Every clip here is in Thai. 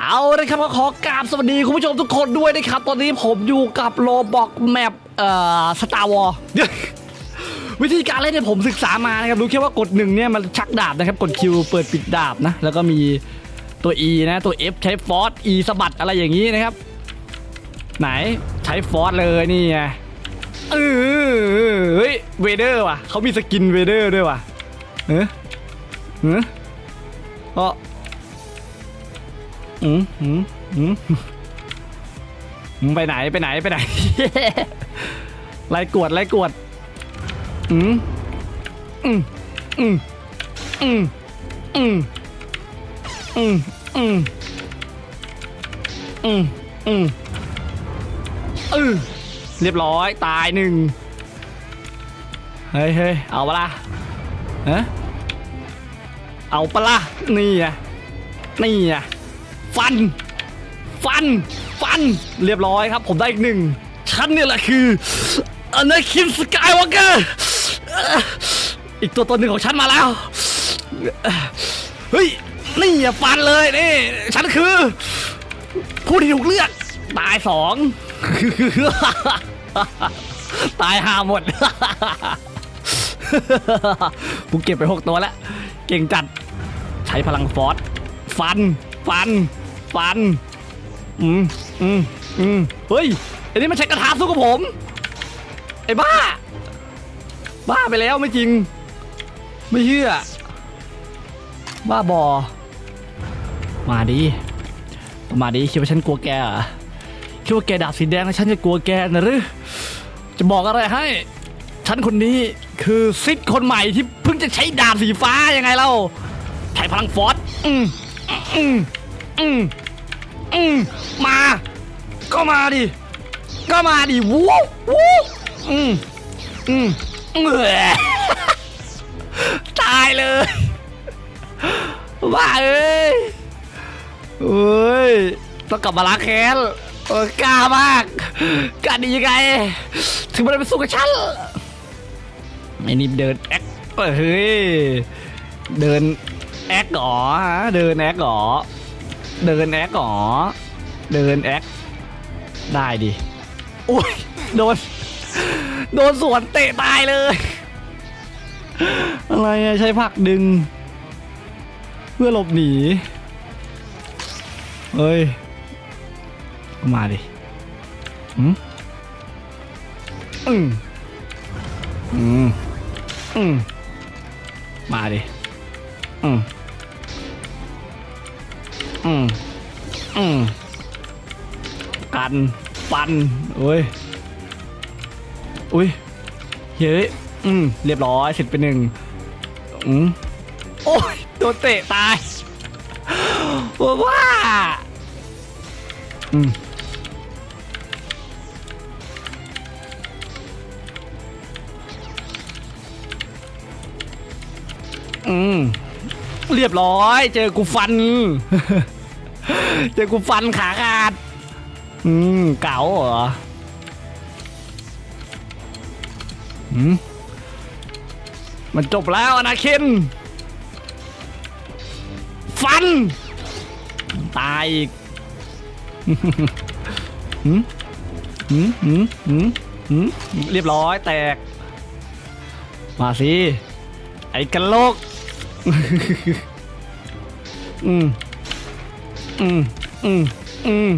เอาละครับก็ขอกราบสวัสดีคุณผู้ชมทุกคนด้วยนะครับ ตอนนี้ผมอยู่กับโลบอกแมปเอ่อสตาร์วอลวิธีการเล่นเนี่ยผมศึกษามานะครับรู้แค่ว่ากดหนึ่งเนี่ยมันชักดาบนะครับ กดคิวเปิดปิดดาบนะ แล้วก็มีตัว E นะตัว F ใช้ฟอส E สะบัดอะไรอย่างนี้นะครับ ไหนใช้ฟอสเลยนี่ไงเออเฮ้ยเวเดอร์ว่ะเขามีสกินเวเดอร์ด้วยว่ะเออเออ อืมอืมอืมอืมไปไหนไปไหนไปไหน ไล่กวดไล่กวด อืมอืมอืมอืมอืมอืมอืมอืมอืมเออเรียบร้อยตายหนึ่งเฮ้ยเฮ้ยเอาปะล่ะฮะเอาปะล่ะนี่อะนี่อะ ฟัน ฟัน ฟัน เรียบร้อยครับ ผมได้อีกหนึ่งฉันเนี่ยแหละคืออนาคินสกายวอล์กเกอร์อีกตัวตนหนึ่งของฉันมาแล้ว เฮ้ย นี่อย่าฟันเลยนี่ ฉันคือ ผู้ที่ถูกเลือก ตายสองตายหาหมดกูเก็บไปหกตัวแล้ว เก่งจัด ใช้พลังฟอสฟัน ฟัน ฟัน อืมอืมอืมเฮ้ยไอ้นี่มันใช้กระทาสู้กับผม ไอ้บ้า บ้าไปแล้วไม่จริง ไม่เชื่อ บ้าบอ มาดิ มาดิคิดว่าฉันกลัวแกเหรอคิดว่าแกดาบสีแดงแล้วฉันจะกลัวแกนะหรือ จะบอกอะไรให้ ฉันคนนี้คือซิดคนใหม่ที่เพิ่งจะใช้ดาบสีฟ้ายังไงเล่าใช้พลังฟอสอืมอืม อืมอืมมา ก็มาดิ ก็มาดิ วู้วู้อืมอืมเออตายเลยบ้าเอ้ยเอ้ย ต้องกลับมาล้างแค้นเออกล้ามากกล้าดียังไง ถึงมันไปสู้กับฉันไอ้นี่เดินแอคเฮ้ย เดินแอคหรอฮะเดินแอคหรอ เดินแอคหรอ เดินแอค ได้ดิโอ้ย โดน โดนสวนเตะตายเลย อะไรอะใช้ผักดึง เพื่อหลบหนีเฮ้ย มาดิอืมอืมอืมอืมมาดิอืม อืมอืมกันฟันโอ้ยอุ้ยเฮ้ยอืมเรียบร้อยเสร็จไปหนึ่งอืมโอ้ยโดนเตะตายว้าอืมอืมเรียบร้อย เจอกูฟัน เจอกูฟันขาขาด อืม เก๋าเหรออืมมันจบแล้วอนาคิน ฟัน ตายอีกหืมหืมหืมหืมหืมเรียบร้อยแตก มาสิ ไอ้กันโลก อืม อืมอืมอืม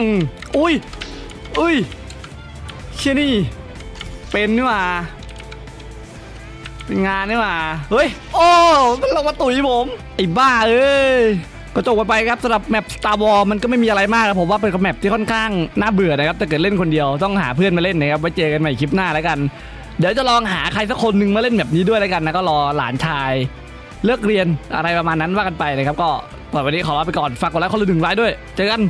อืมอุ้ยอุ้ยเชี่ยนี่ เป็นนี่หว่าเป็นงานนี่หว่าเฮ้ย โอ้มันลงมาตุ๋ยผมไอ้บ้าเอ้ยก็จบกันไปครับสำหรับแมป Star War มันก็ไม่มีอะไรมากครับผมว่าเป็นแมปที่ค่อนข้างน่าเบื่อนะครับแต่เกิดเล่นคนเดียวต้องหาเพื่อนมาเล่นนะครับไว้เจอกันใหม่คลิปหน้าแล้วกัน เดี๋ยวจะลองหาใครสักคนหนึ่งมาเล่นแบบนี้ด้วยแล้วกันนะก็รอหลานชาย เลิกเรียนอะไรประมาณนั้นว่ากันไปนะครับก็ สำหรับวันนี้ขอลาไปก่อน ฝากกดไลค์คนละหนึ่งไลค์ด้วย เจอกัน